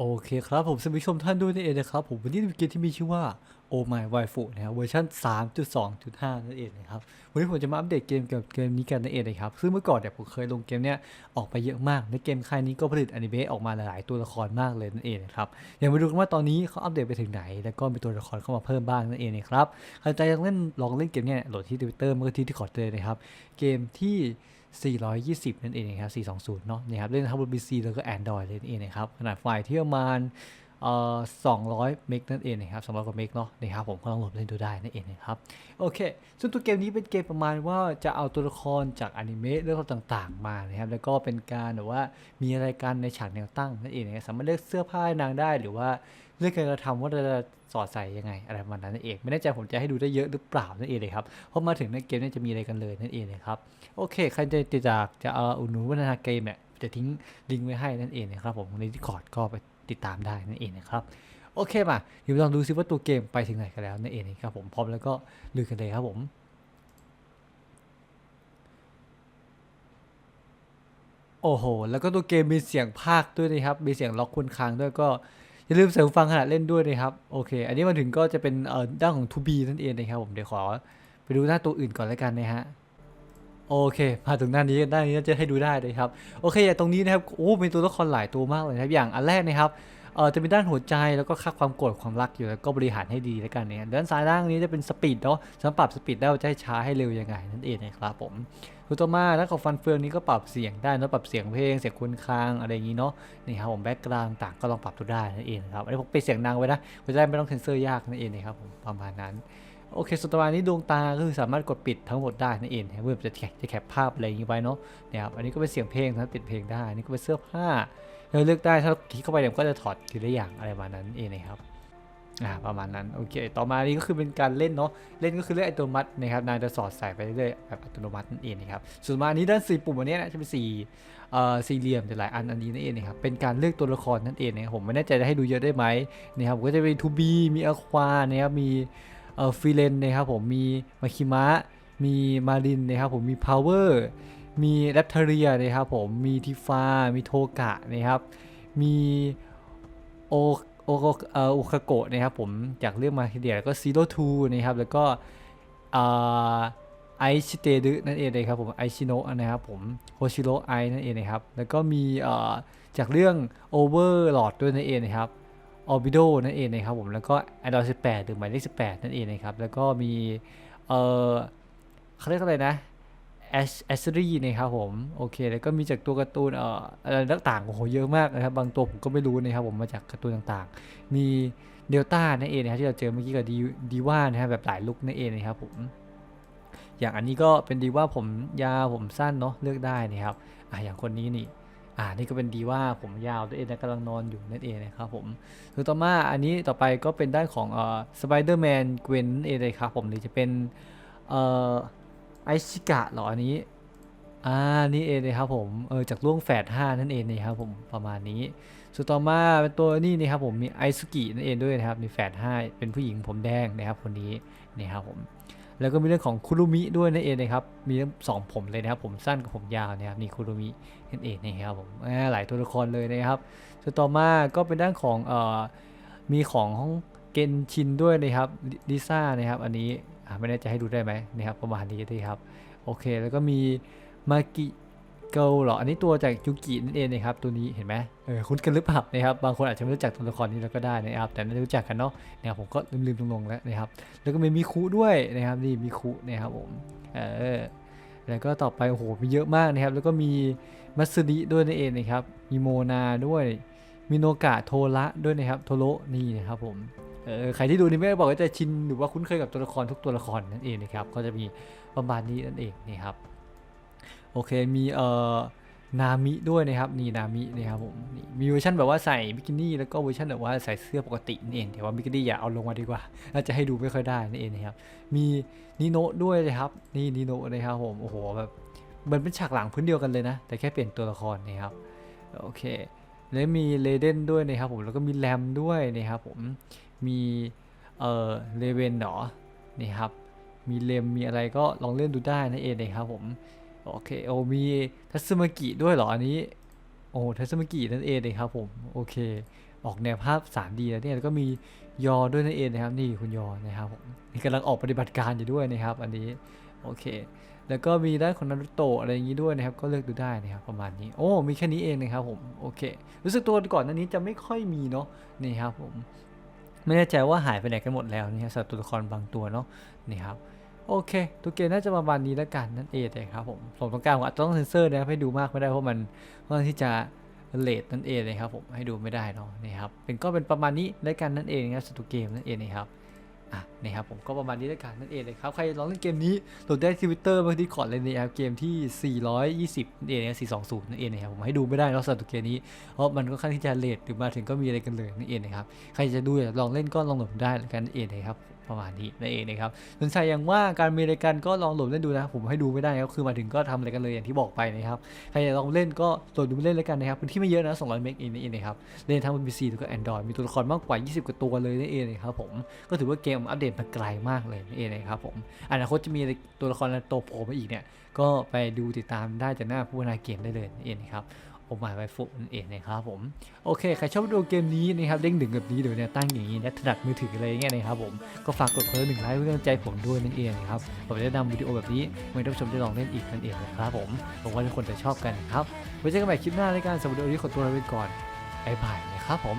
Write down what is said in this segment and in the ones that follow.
โอเคครับผมสวัสดีชมท่านด้วยนั่นเองนะครับผมวันนี้เป็นเกมที่มีชื่อว่า Oh My Waifu นะครับเวอร์ชัน3.2.5 นั่นเองนะครับวันนี้ผมจะมาอัปเดตเกมเกี่ยวกับเกมนี้กันนั่นเองนะครับซึ่งเมื่อก่อนเนี่ยผมเคยลงเกมเนี้ยออกไปเยอะมากในเกมค่ายนี้ก็ผลิตอนิเมะออกมาหลายๆตัวละครมากเลยนั่นเองนะครับเดี๋ยวมาดูกันว่าตอนนี้เขาอัปเดตไปถึงไหน แล้วก็มีตัวละครเข้ามาเพิ่มบ้างนั่นเองนะครับใครใจยังเล่นลองเล่นเกมเนี้ยโหลดที่ Twitter เมื่อที่ที่ขอเลยนะครับเกมที่ 420 นั่นเองนะครับ 420 เนาะนะครับเล่นทั้งบน PC แล้วก็ Android เลยนั่นเองนะครับขนาดไฟล์ที่ประมาณเอ่อ200 เมกนั่นเองนะครับ200กว่าเมกเนาะนะครับผมก็ลองโหลดเล่นดูได้นั่นเองนะครับโอเคซึ่งตัวเกมนี้เป็นเกมประมาณว่าจะเอาตัวละครจากอนิเมะเรื่องราวต่างๆมานะครับแล้วก็เป็นการแบบว่ามีอะไรกันในฉากแนวตั้งนั่นเองนะครับสามารถเลือกเสื้อผ้าให้นางได้หรือว่า เลือกการกระทำว่าจะสอดใส่ยังไง อะไรประมาณนั้นนั่นเอง ไม่แน่ใจผมจะให้ดูได้เยอะหรือเปล่านั่นเองเลยครับเพราะมาถึงในเกมนี้จะมีอะไรกันเลยนั่นเองนะครับโอเคใครจะติดจากจะเอาอุนุนวัฒนาเกมเนี่ยจะทิ้งลิงก์ไว้ให้นั่นเองนะครับผมในที่คอร์ดก็ไปติดตามได้นั่นเองนะครับโอเคมาเดี๋ยวลองดูซิว่าตัวเกมไปถึงไหนกันแล้วนั่นเองนะครับผมพร้อมแล้วก็ลุยกันเลยครับผมโอ้โห แล้วก็ตัวเกมมีเสียงภาคด้วยนะครับ มีเสียงล็อกคุณค้างด้วยก็ อย่าลืมเสริมฟังขณะเล่นด้วยนะครับ โอเค อันนี้มาถึงก็จะเป็นเอ่อด้านของ To B นั่นเองนะครับผมเดี๋ยวขอไปดูหน้าตัวอื่นก่อนแล้วกันนะฮะโอเคมาถึงหน้านี้ด้านนี้จะให้ดูได้เลยครับโอเคอย่างตรงนี้นะครับโอ้เป็นตัวละครหลายตัวมากเลยนะครับอย่างอันแรกนะครับ เออจะเป็นด้านหัวใจแล้วก็ค่าความโกรธความรักอยู่แล้วก็บริหารให้ดีแล้วกันเนี่ยด้านซ้ายล่างนี้จะเป็นสปีดเนาะสำหรับปรับสปีดได้ว่าจะให้ช้าให้เร็วยังไงนั่นเองนะครับผมตัวต่อมาด้านของฟันเฟืองนี้ก็ปรับเสียงได้เนะปรับเสียงเพลงเสียงคุณคางอะไรอย่างนี้เนาะนี่ครับผมแบ็กกราวด์ต่างก็ลองปรับดูได้นั่นเองครับอันนี้ผมไปดเสียงนางไว้นะก็จะได้ไม่ต้องเซนเซอร์ยากนั่นเองนะครับผมประมาณนั้นโอเคส่วนต่อมานี้ดวงตาก็คือสามารถกดปิดทั้งหมดได้นั่นเองนะเพื่อจะแคปจะแคปภาพอะไรอย่างนี้ไว้เนาะนะครับอันนี้ก็เป็นเสียงเพลงนะติดเพลงได้อันนี้ก็เป็นเสื้อผ้า เราเลือกได้ถ้าคลิกเข้าไปเดี๋ยวมันก็จะถอดทีละอย่างอะไรประมาณนั้นเองนะครับอ่าประมาณนั้นโอเค ต่อมานี้ก็คือเป็นการเล่นเนาะเล่นก็คือเล่นอัตโนมัตินะครับนายจะสอดใส่ไปเรื่อยๆแบบอัตโนมัตินั่นเองนะครับส่วนมานี้ด้านสี่ปุ่มอันเนี้ยนะจะเป็นสี่เอ่อสี่เหลี่ยมแต่หลายอันอันนี้นั่นเองนะครับเป็นการเลือกตัวละครนั่นเองนะครับผมไม่แน่ใจจะให้ดูเยอะได้ไหมนะครับก็จะมีทูบีมีอควานะครับมีเอ่อฟิเลนนะครับผมมีมาคิมะมีมารินนะครับผมมีพาวเวอร์ มีแรปเทเรียนะครับผม มีทิฟา มีโทกะนะครับ มีโอโอเอ่อโอคาโกะนะครับผมจากเรื่องมาคิเดียแล้วก็ซีโร่ทูนะครับ แล้วก็ไอชิเตดึนั่นเองเลยครับผมไอชิโนะนะครับผมโฮชิโรไอนั่นเองนะครับ แล้วก็มีเอ่อจากเรื่อง Overlord ด้วยนั่นเองนะครับออบิโดนั่นเองนะครับผมแล้วก็ Android 18หรือหมายเลข18นั่นเองนะครับ แล้วก็มีเออเขาเรียกอะไรนะ แอชแอชรีนะครับผมโอเค แล้วก็มีจากตัวการ์ตูนเอ่ออะไรต่างๆโอ้โหเยอะมากนะครับ บางตัวผมก็ไม่รู้นะครับผมมาจากการ์ตูนต่างๆ มีเดลต้านั่นเองนะครับที่เราเจอเมื่อกี้กับดีดีว่านะครับแบบหลายลุคนั่นเองนะครับผมอย่างอันนี้ก็เป็นดีว่าผมยาวผมสั้นเนาะเลือกได้นะครับอะอย่างคนนี้นี่อ่านี่ก็เป็นดีว่าผมยาวตัวเองนะกำลังนอนอยู่นั่นเองนะครับผมคือต่อมาอันนี้ต่อไปก็เป็นด้านของเอ่อสไปเดอร์แมนเกวนนั่นเองเลยครับผมหรือจะเป็นเอ่อ ไอชิกะหรออันนี้ อ่า นี่เองเลยครับผม เออ จากล่วงแฝด5นั่นเองนะครับผม ประมาณนี้ส่วนต่อมาเป็นตัวนี่นะครับผม มีไอซุกินั่นเองด้วยนะครับ มีแฝด5เป็นผู้หญิงผมแดงนะครับคนนี้นี่ครับผม แล้วก็มีเรื่องของคุรุมิด้วยนั่นเองนะครับ มีทั้งสองผมเลยนะครับ ผมสั้นกับผมยาวนะครับนี่คุรุมินั่นเองนะครับผม หลายตัวละครเลยนะครับ ส่วนต่อมาก็เป็นด้านของ เอ่อ มีของของเกนชินด้วยนะครับ ลิซ่านะครับ อันนี้ ไม่แน่ใจให้ดูได้ไหมนะครับประมาณนี้นะครับ โอเค แล้วก็มีมากิเกลเหรอ อันนี้ตัวจากยูกินั่นเองนะครับ ตัวนี้เห็นไหมเออคุ้นกันหรือเปล่านะครับ บางคนอาจจะไม่รู้จักตัวละครนี้แล้วก็ได้นะครับ แต่น่าจะรู้จักกันเนาะนะครับผมก็ลืมๆลงๆแล้วนะครับ แล้วก็มีมิคุด้วยนะครับนี่มิคุนะครับผมเออแล้วก็ต่อไปโอ้โหมีเยอะมากนะครับ แล้วก็มีมัตสึริด้วยนั่นเองนะครับมีโมนาด้วย มีโนกะโทระด้วยนะครับ โทโรนี่นะครับผม เออใครที่ดูนี่ไม่ได้บอกว่าจะชินหรือว่าคุ้นเคยกับตัวละครทุกตัวละครนั่นเองนะครับก็จะมีประมาณนี้นั่นเองนี่ครับโอเคมีเอ่อนามิด้วยนะครับนี่นามินะครับผมนี่มีเวอร์ชันแบบว่าใส่บิกินี่แล้วก็เวอร์ชันแบบว่าใส่เสื้อปกตินั่เองแต่ว่าบิกินี่อย่าเอาลงมาดีกว่าน่าจะให้ดูไม่ค่อยได้นั่นเองนะครับมีนิโนะด้วยนะครับนี่นิโนะนะครับผมโอ้โหแบบเหมันเป็นฉากหลังพื้นเดียวกันเลยนะ แต่แค่เปลี่ยนตัวละครนะครับโอเคแล้วมีเลเดนด้วยนะครับผมแล้วก็มีแรมด้วยนะครับผม มีเอ่อเลเวนเหรอนี่ครับมีเลมมีอะไรก็ลองเล่นดูได้นั่นเองนะครับผมโอเคโอ้มีทัตสึมกิด้วยเหรออันนี้โอ้ทัตสึมกินั่นเองเลยครับผมโอเค ออกแนวภาพ 3D แล้วเนี่ยแล้วก็มียอด้วยนั่นเองนะครับนี่คุณยอนะครับผมนี่กำลังออกปฏิบัติการอยู่ด้วยนะครับ อันนี้โอเค แล้วก็มีด้านของนารุโตะอะไรอย่างนี้ด้วยนะครับ ก็เลือกดูได้นะครับประมาณนี้โอ้มีแค่นี้เองนะครับผมโอเค รู้สึกตัวก่อนหน้านี้จะไม่ค่อยมีเนาะนี่ครับผม ไม่แน่ใจว่าหายไปไหนกันหมดแล้วนี่ครับสำหรับตัวละครบางตัวเนาะนี่ครับโอเค ตัวเกมน่าจะประมาณนี้แล้วกันนั่นเองนะครับผมผมต้องการผมอาจจะต้องเซนเซอร์นะครับให้ดูมากไม่ได้เพราะมันค่อนข้างที่จะเลทนั่นเองนะครับผมให้ดูไม่ได้เนาะนี่ครับเป็นก็เป็นประมาณนี้แล้วกันนั่นเองนะครับสำหรับตัวเกมนั่นเองนะครับ อะนะครับผมก็ประมาณนี้แล้วกันนั่นเองเลยครับ ใครลองเล่นเกมนี้โหลดได้ทวิตเตอร์บางทีก่อนเลยในแอปเกมที่ 420นั่นเองนะ420นั่นเองนะครับผมให้ดูไม่ได้เนาะสำหรับตัวเกมนี้เพราะมันก็ค่อนข้างที่จะเลทหรือมาถึงก็มีอะไรกันเลยนั่นเองนะครับใครจะดูอยากลองเล่นก็ลองโหลดได้แล้วกันนั่นเองนะครับ ประมาณนี้นั่นเองนะครับสนใจอย่างว่าการมีอะไรกันก็ลองโหลดเล่นดูนะ ผมให้ดูไม่ได้ครับคือมาถึงก็ทำอะไรกันเลยอย่างที่บอกไปนะครับใครอยากลองเล่นก็โหลดดูเล่นแล้วกันนะครับพื้นที่ไม่เยอะนะ200เมกเองนั่นเองนะครับเล่นทั้งบน PC แล้วก็ Android มีตัวละครมากกว่า 20กว่าตัวเลยนั่นเองนะครับผมก็ถือว่าเกมอัปเดตมาไกลมากเลยนั่นเองนะครับผมอนาคตจะมีตัวละครโตโผล่มาอีกเนี่ยก็ไปดูติดตามได้จากหน้าผู้พัฒนาเกมได้เลยนั่นเองนะครับ โอมายไวฟุนั่นเองนะครับผมโอเคใครชอบดูเกมนี้นะครับเด้งดึงแบบนี้เดี๋ยวเนี่ยตั้งอย่างนี้นะถนัดมือถืออะไรอย่างเงี้ยนะครับผมก็ฝากกดคนละหนึ่งไลค์เพื่อเป็นใจผมด้วยนั่นเองนะครับผมจะนำวิดีโอแบบนี้มาให้ท่านผู้ชมได้ลองเล่นอีกนั่นเองนะครับผมหวังว่าทุกคนจะชอบกันครับไว้เจอกันใหม่คลิปหน้าในการสำหรับวิดีโอนี้ขอตัวลาไปก่อนบ๊ายบายนะครับผม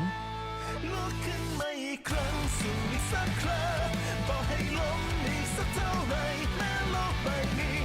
ลุกขึ้นมาอีกครั้งสู้อีกสักครั้งต่อให้ล้มอีกสักเท่าไรแม้โลกใบนี้